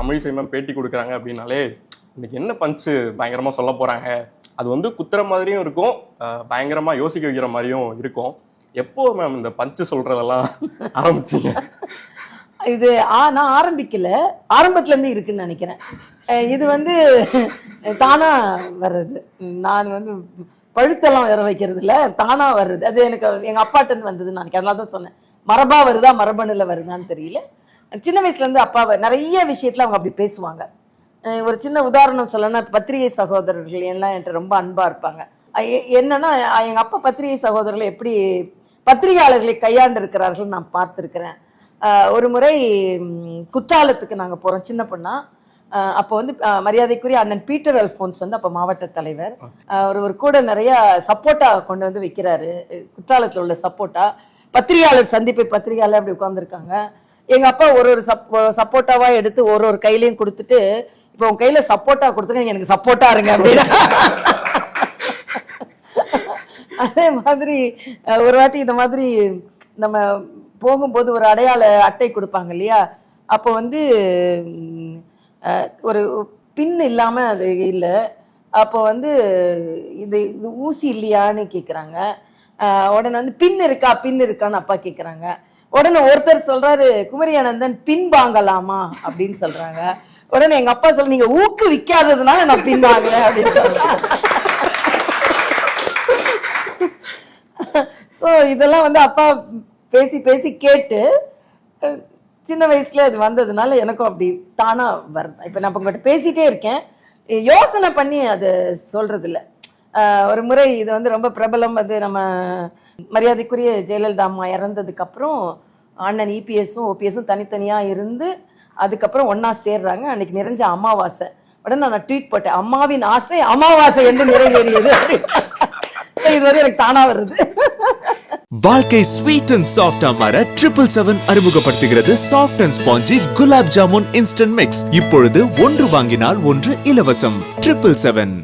தமிழ் சைமம் பேட்டி கொடுக்குறாங்க அப்படின்னாலே இன்னைக்கு என்ன பஞ்சு பயங்கரமாக சொல்ல போகிறாங்க அது வந்து குத்துற மாதிரியும் இருக்கும் பயங்கரமாக யோசிக்க வைக்கிற மாதிரியும் இருக்கும். எப்போ மேம் இந்த பஞ்சு சொல்கிறதெல்லாம் ஆரம்பிச்சிங்க? இது ஆ நான் ஆரம்பிக்கல. ஆரம்பத்துல இருந்து இருக்குன்னு நினைக்கிறேன். இது வந்து தானா வர்றது. நான் வந்து பழுத்தெல்லாம் வேற வைக்கிறது இல்லை தானா வர்றது. அது எனக்கு எங்க அப்பாட்டன் வந்ததுன்னு நினைக்கிறேன். அதனால தான் சொன்னேன். மரபா வருதா மரபணுல வருதான்னு தெரியல. சின்ன வயசுல இருந்து அப்பாவை நிறைய விஷயத்துல அவங்க அப்படி பேசுவாங்க. ஒரு சின்ன உதாரணம் சொல்லணும்னா பத்திரிகை சகோதரர்கள் எல்லாம் என்கிட்ட ரொம்ப அன்பா இருப்பாங்க. என்னன்னா எங்க அப்பா பத்திரிகை சகோதரர்களை எப்படி பத்திரிகையாளர்களை கையாண்டு இருக்கிறார்கள் நான் பார்த்துருக்குறேன். ஒரு முறை குற்றாலத்துக்கு நாங்க போறோம். சின்ன பொண்ணா. அப்போ வந்து மரியாதைக்குரிய அண்ணன் பீட்டர் அல்ஃபோன்ஸ் வந்து அப்போ மாவட்ட தலைவர். அவர் ஒரு ஒரு கூட நிறைய சப்போட்டா கொண்டு வந்து விற்கிறாரு குற்றாலத்தில் உள்ள சப்போட்டா. பத்திரிகையாளர் சந்திப்பை பத்திரிகையாளர் அப்படி உட்காந்துருக்காங்க எங்க அப்பா ஒரு ஒரு சப் சப்போர்ட்டாவாக எடுத்து ஒரு ஒரு கையிலையும் கொடுத்துட்டு இப்போ உன் கையில சப்போட்டா கொடுத்துருங்க எனக்கு சப்போர்ட்டா இருங்க அப்படின்னா. அதே மாதிரி ஒரு வாட்டி இந்த மாதிரி நம்ம போகும்போது ஒரு அடையாள அட்டை கொடுப்பாங்க இல்லையா? அப்போ வந்து ஒரு பின் இல்லாம அது இல்லை. அப்போ வந்து இது இது ஊசி இல்லையான்னு கேட்குறாங்க உடனே வந்து பின் இருக்கா பின் இருக்கான்னு அப்பா கேட்குறாங்க உடனே ஒருத்தர் சொல்றாரு குமரி ஆனந்தன் பின்வாங்கலாமா? அப்படின்னு சொல்றாங்க. உடனே எங்க அப்பா சொல்ல நீங்க ஊக்கு விற்காததுனால நான் பின்வாங்கல அப்படின்னு சொல்றேன் ஸோ இதெல்லாம் வந்து அப்பா பேசி பேசி கேட்டு சின்ன வயசுல அது வந்ததுனால எனக்கும் அப்படி தானா வருது இப்போ நான் இப்போ உங்கள்கிட்ட பேசிட்டே இருக்கேன். யோசனை பண்ணி அது சொல்றது இல்லை ஒரு முறை இது வந்து ரொம்ப பிரபலம் அது நம்ம மரியாதைக்குரிய ஜெயலலிதா அம்மா இறந்ததுக்கு அப்புறம் அண்ணன் இபிஎஸும் ஓபிஎஸும் தனித்தனியா இருந்து அதுக்கப்புறம் ஒன்னா சேர்றாங்க. அன்னைக்கு நிறைஞ்ச அமாவாசை. உடனே நான் ட்வீட் போட்டேன். அம்மாவின் ஆசை அமாவாசை என்று நிறைவேறியது. இது வந்து எனக்கு தானா வருது. வாழ்க்கை ஸ்வீட் அண்ட் சாஃப்டா அமர ட்ரிபிள் செவன் அறிமுகப்படுத்துகிறது soft and spongy gulab jamun instant mix இப்பொழுது ஒன்று வாங்கினால் ஒன்று இலவசம். Triple seven